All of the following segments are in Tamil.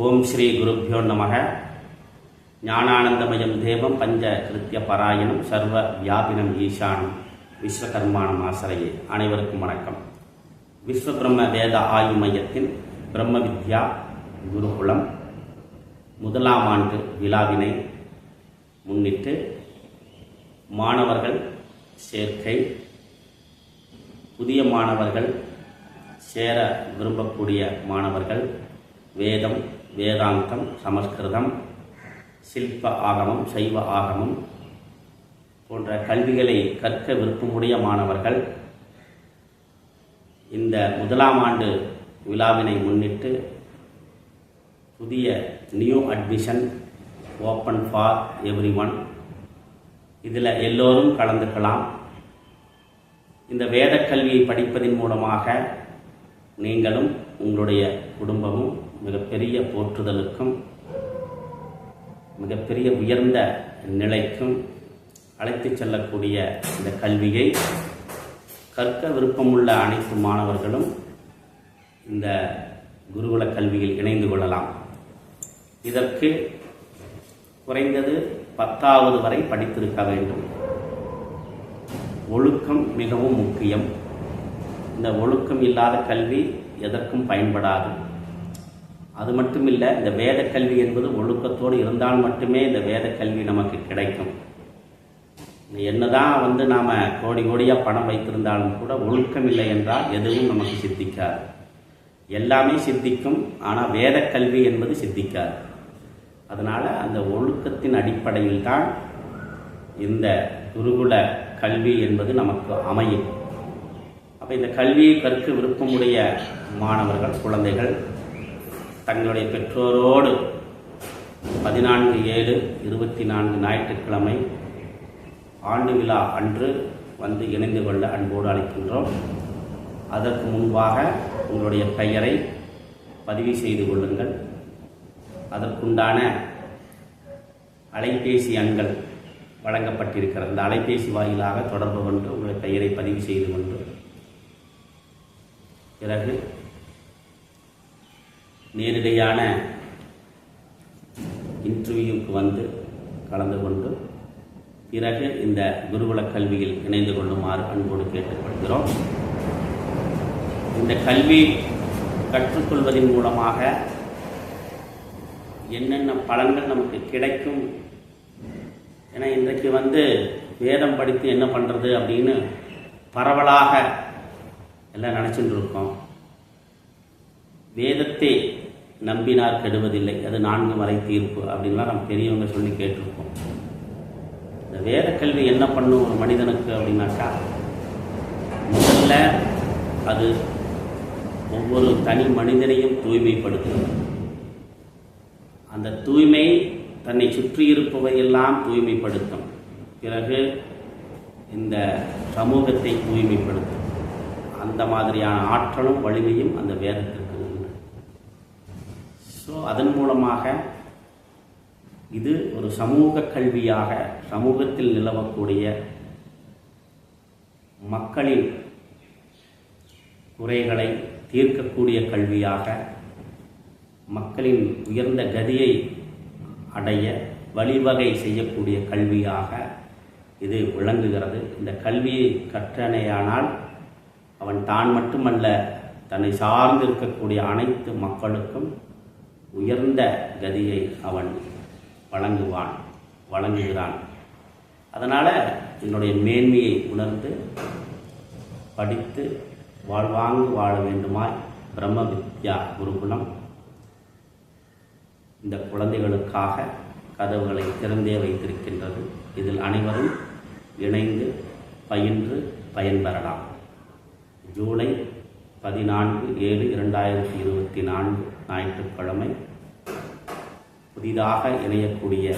ஓம் ஸ்ரீ குருப்பியோ நமக. ஞானானந்தமயம் தேவம் பஞ்ச கிருத்திய பராயணம் சர்வ வியாபினம் ஈசானம் விஸ்வகர்மானம் ஆசிரியே. அனைவருக்கும் வணக்கம். விஸ்வபிரம்ம வேத ஆய்வு மையத்தின் பிரம்ம வித்யா குருகுலம் முதலாம் ஆண்டு விழாவினை முன்னிட்டு மாணவர்கள் சேர்க்கை புதிய மாணவர்கள் சேர விரும்பக்கூடிய மாணவர்கள் வேதம் வேதாந்தம் சமஸ்கிருதம் சில்ப ஆகமம் சைவ ஆகமம் போன்ற கல்விகளை கற்க விருப்பமுடைய மாணவர்கள் இந்த முதலாம் ஆண்டு விழாவினை முன்னிட்டு புதிய new admission open for everyone இதில் எல்லோரும் கலந்துக்கலாம். இந்த வேதக்கல்வியை படிப்பதன் மூலமாக நீங்களும் உங்களுடைய குடும்பமும் மிகப்பெரிய போற்றுதலுக்கும் மிகப்பெரிய உயர்ந்த நிலைக்கும் அழைத்துச் செல்லக்கூடிய இந்த கல்வியை கற்க விருப்பமுள்ள அனைத்து மாணவர்களும் இந்த குருகுல கல்வியில் இணைந்து கொள்ளலாம். இதற்கு குறைந்தது பத்தாவது வரை படித்திருக்க வேண்டும். ஒழுக்கம் மிகவும் முக்கியம். இந்த ஒழுக்கம் இல்லாத கல்வி எதற்கும் பயன்படாது. அது மட்டும் இல்லை இந்த வேத கல்வி என்பது ஒழுக்கத்தோடு இருந்தால் மட்டுமே இந்த வேத கல்வி நமக்கு கிடைக்கும். என்னதான் வந்து நாம் கோடி கோடியாக பணம் வைத்திருந்தாலும் கூட ஒழுக்கம் இல்லை என்றால் எதுவும் நமக்கு சித்திக்காது. எல்லாமே சித்திக்கும் ஆனால் வேத கல்வி என்பது சித்திக்காது. அதனால் அந்த ஒழுக்கத்தின் அடிப்படையில் தான் இந்த குருகுல கல்வி என்பது நமக்கு அமையும். அப்போ இந்த கல்வியை கற்க விருப்பமுடைய மாணவர்கள் குழந்தைகள் தங்களுடைய பெற்றோரோடு பதினான்கு ஏழு இருபத்தி நான்கு ஞாயிற்றுக்கிழமை ஆண்டு விழா அன்று வந்து இணைந்து கொள்ள அன்போடு அழைக்கின்றோம். அதற்கு முன்பாக உங்களுடைய பெயரை பதிவு செய்து கொள்ளுங்கள். அதற்குண்டான அலைபேசி எண்கள் வழங்கப்பட்டிருக்கிறது அந்த அலைபேசி வாயிலாக தொடர்பு கொண்டு உங்களுடைய பெயரை பதிவு செய்து கொண்டு பிறகு நேரடியான இன்டர்வியூக்கு வந்து கலந்து கொண்டு பிறகு இந்த குருகுல கல்வியில் இணைந்து கொள்ளுமாறு அன்போடு கேட்டுக்கொள்கிறோம். இந்த கல்வி கற்றுக்கொள்வதன் மூலமாக என்னென்ன பலன்கள் நமக்கு கிடைக்கும் ஏன்னா இன்றைக்கு வந்து வேதம் படித்து என்ன பண்ணுறது அப்படின்னு பரவலாக எல்லாம் நினச்சிட்டு இருக்கோம். வேதத்தை நம்பினார் கெடுவதில்லை. அது நான்கு வரை தீர்ப்பு அப்படின்லாம் நம்ம பெரியவங்க சொல்லி கேட்டிருக்கோம். இந்த வேத கல்வி என்ன பண்ணும் ஒரு மனிதனுக்கு அப்படின்னாக்கா முதல்ல அது ஒவ்வொரு தனி மனிதனையும் தூய்மைப்படுத்தும். அந்த தூய்மை தன்னை சுற்றி இருப்பவையெல்லாம் தூய்மைப்படுத்தும். பிறகு இந்த சமூகத்தை தூய்மைப்படுத்தும். அந்த மாதிரியான ஆற்றலும் வலிமையும் அந்த வேதத்தில் ஸோ அதன் மூலமாக இது ஒரு சமூக கல்வியாக சமூகத்தில் நிலவக்கூடிய மக்களின் குறைகளை தீர்க்கக்கூடிய கல்வியாக மக்களின் உயர்ந்த கதியை அடைய வழிவகை செய்யக்கூடிய கல்வியாக இது விளங்குகிறது. இந்த கல்வியை கற்றனையானால் அவன் தான் மட்டுமல்ல தன்னை சார்ந்து இருக்கக்கூடிய அனைத்து மக்களுக்கும் உயர்ந்த கதியை அவன் வழங்குவான் வழங்குகிறான். அதனால் என்னுடைய மேன்மையை உணர்ந்து படித்து வாழ்வாங்கு வாழ வேண்டுமாய் பிரம்ம வித்யா குருகுலம். இந்த குழந்தைகளுக்காக கதவுகளை திறந்தே வைத்திருக்கின்றது. இதில் அனைவரும் இணைந்து பயின்று பயன்பெறலாம். ஜூலை பதினான்கு ஏழு இரண்டாயிரத்தி இருபத்தி நான்கு. ஞாயிற்றுக்கிழமை புதிதாக இணையக்கூடிய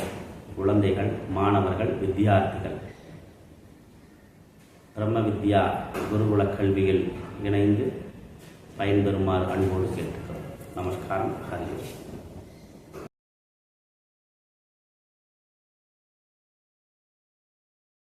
குழந்தைகள் மாணவர்கள் வித்தியார்த்திகள். பிரம்ம வித்யா குருகுல கல்வியில் இணைந்து பயன்பெறுமாறு அன்போடு கேட்டுக்கிறோம். நமஸ்காரம். ஹரி